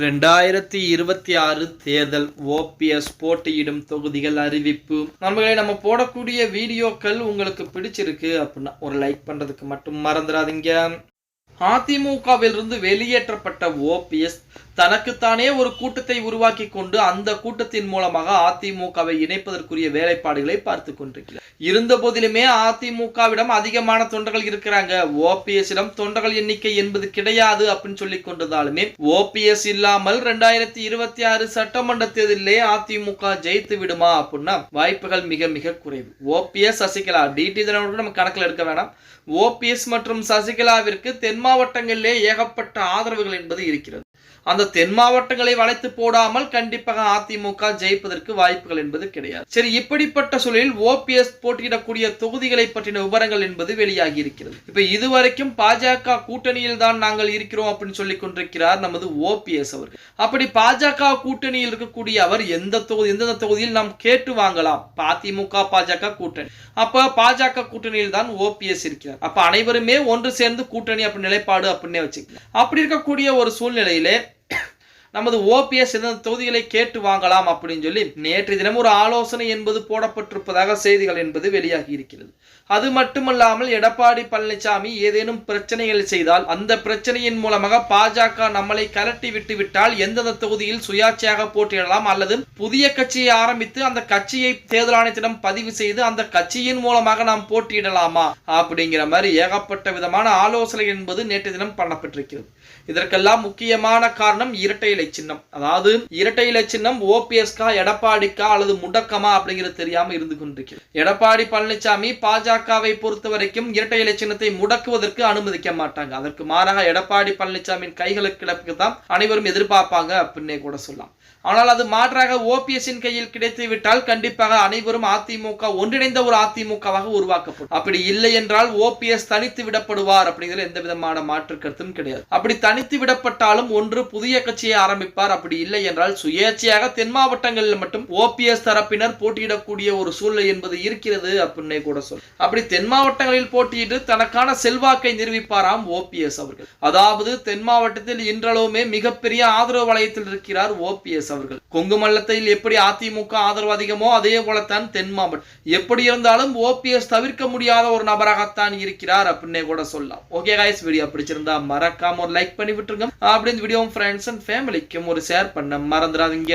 ரெண்டாயிரத்தி இருபத்தி ஆறு தேர்தல் ஓபிஎஸ் போட்டியிடும் தொகுதிகள் அறிவிப்பு. நண்பர்களே நம்ம போடக்கூடிய வீடியோக்கள் உங்களுக்கு பிடிச்சிருக்கு அப்படின்னா ஒரு லைக் பண்றதுக்கு மட்டும் மறந்துடாதீங்க. அதிமுகவிலிருந்து வெளியேற்றப்பட்ட ஓபிஎஸ் தனக்குத்தானே ஒரு கூட்டத்தை உருவாக்கி கொண்டு அந்த கூட்டத்தின் மூலமாக அதிமுகவை இணைப்பதற்குரிய வேலைப்பாடுகளை பார்த்து கொண்டிருக்கிறார். இருந்த போதிலுமே அதிமுகவிடம் அதிகமான தொண்டர்கள் இருக்கிறாங்க. ஓபிஎஸ்ஸிடம் தொண்டர்கள் எண்ணிக்கை என்பது கிடையாது அப்படின்னு சொல்லி கொண்டதாலுமே ஓபிஎஸ் இல்லாமல் ரெண்டாயிரத்தி இருபத்தி ஆறு சட்டமன்ற தேர்தலிலே அதிமுக ஜெயித்து விடுமா அப்படின்னா வாய்ப்புகள் மிக மிக குறைவு. ஓபிஎஸ் சசிகலா டிடி தினம் நம்ம கணக்கில் எடுக்க வேணாம். ஓபிஎஸ் மற்றும் சசிகலாவிற்கு தென் மாவட்டங்களிலே ஏகப்பட்ட ஆதரவுகள் என்பது இருக்கிறது. அந்த தென் மாவட்டங்களை வளைத்து போடாமல் கண்டிப்பாக அதிமுக ஜெயிப்பதற்கு வாய்ப்புகள் என்பது கிடையாது. சரி இப்படிப்பட்ட சூழலில் ஓபிஎஸ் போட்டியிடக்கூடிய தொகுதிகளை பற்றின விவரங்கள் என்பது வெளியாகி இருக்கிறது. இப்ப இதுவரைக்கும் பாஜக கூட்டணியில் தான் நாங்கள் இருக்கிறோம் அப்படின்னு சொல்லி கொண்டிருக்கிறார் நமது ஓபிஎஸ் அவர்கள். அப்படி பாஜக கூட்டணியில் இருக்கக்கூடிய அவர் எந்த தொகுதி எந்தெந்த தொகுதியில் நாம் கேட்டு வாங்கலாம்? அதிமுக பாஜக கூட்டணி. அப்ப பாஜக கூட்டணியில் தான் ஓபிஎஸ் இருக்கிறார். அப்ப அனைவருமே ஒன்று சேர்ந்து கூட்டணி அப்படி நிலைப்பாடு அப்படின்னே வச்சுக்கலாம். அப்படி இருக்கக்கூடிய ஒரு சூழ்நிலையிலே நமது ஓபிஎஸ் எந்தெந்த தொகுதிகளை கேட்டு வாங்கலாம் அப்படின்னு சொல்லி நேற்று தினம் ஒரு ஆலோசனை என்பது போடப்பட்டிருப்பதாக செய்திகள் என்பது வெளியாகி இருக்கிறது. அது மட்டுமல்லாமல் எடப்பாடி பழனிசாமி ஏதேனும் பிரச்சனைகள் செய்தால் அந்த பிரச்சனையின் மூலமாக பாஜக நம்மளை கலட்டி விட்டு விட்டால் எந்தெந்த தொகுதியில் சுயாட்சியாக போட்டியிடலாம் அல்லது புதிய கட்சியை ஆரம்பித்து அந்த கட்சியை தேர்தல் ஆணையத்திடம் பதிவு செய்து அந்த கட்சியின் மூலமாக நாம் போட்டியிடலாமா அப்படிங்கிற மாதிரி ஏகப்பட்ட விதமான ஆலோசனை என்பது நேற்று தினம் பண்ணப்பட்டிருக்கிறது. இதற்கெல்லாம் முக்கியமான காரணம் இரட்டை இலை சின்னம். அதாவது இரட்டை இலை சின்னம் ஓபிஎஸ்கா எடப்பாடிக்கா அல்லது முடக்கமா அப்படிங்கிறது தெரியாம இருந்து கொண்டிருக்கிறது. எடப்பாடி பழனிசாமி பாஜகவை பொறுத்த வரைக்கும் இரட்டை இலை சின்னத்தை முடக்குவதற்கு அனுமதிக்க மாட்டாங்க. அதற்கு மாறாக எடப்பாடி பழனிசாமியின் கைகளுக்கு கிடக்கு தான் அனைவரும் எதிர்பார்ப்பாங்க அப்படின்னே கூட சொல்லலாம். ஆனால் அது மாற்றாக ஓபிஎஸ்ஸின் கையில் கிடைத்து விட்டால் கண்டிப்பாக அனைவரும் அதிமுக ஒன்றிணைந்த ஒரு அதிமுகவாக உருவாக்கப்படும். அப்படி இல்லை என்றால் ஓபிஎஸ் தனித்து விடப்படுவார் அப்படிங்கிறது எந்த விதமான மாற்று கருத்தும் கிடையாது. அப்படி தனித்து விடப்பட்டாலும் ஒன்று புதிய கட்சியை ஆரம்பிப்பார். அப்படி இல்லை என்றால் சுயேட்சையாக தென் மாவட்டங்களில் மட்டும் ஓபிஎஸ் தரப்பினர் போட்டியிடக்கூடிய ஒரு சூழ்நிலை என்பது இருக்கிறது அப்படின்னே கூட சொல் அப்படி தென் மாவட்டங்களில் போட்டியிட்டு தனக்கான செல்வாக்கை நிரூபிப்பாராம் ஓபிஎஸ் அவர்கள். அதாவது தென் மாவட்டத்தில் இன்றளவுமே மிகப்பெரிய ஆதரவு வலயத்தில் இருக்கிறார் ஓபிஎஸ் அவர்கள். கொங்கு மல்லத்தில் எப்படி அதிமுக ஆதரவு அதிகமோ அதே போலத்தான் தென் மாவட்டம் எப்படி இருந்தாலும் ஓபிஎஸ் தவிர்க்க முடியாத ஒரு நபராகத்தான் இருக்கிறார் அப்படின்னே கூட சொல்லலாம். ஓகே காய்ஸ் வீடியோ பிடிச்சிருந்தா மறக்காம ஒரு லைக் பண்ணி விட்டுருங்க. அப்படின்னு வீடியோ ஃப்ரெண்ட்ஸ் அண்ட் ஃபேமிலிக்கும் ஒரு ஷேர் பண்ண மறந்துடாதீங்க.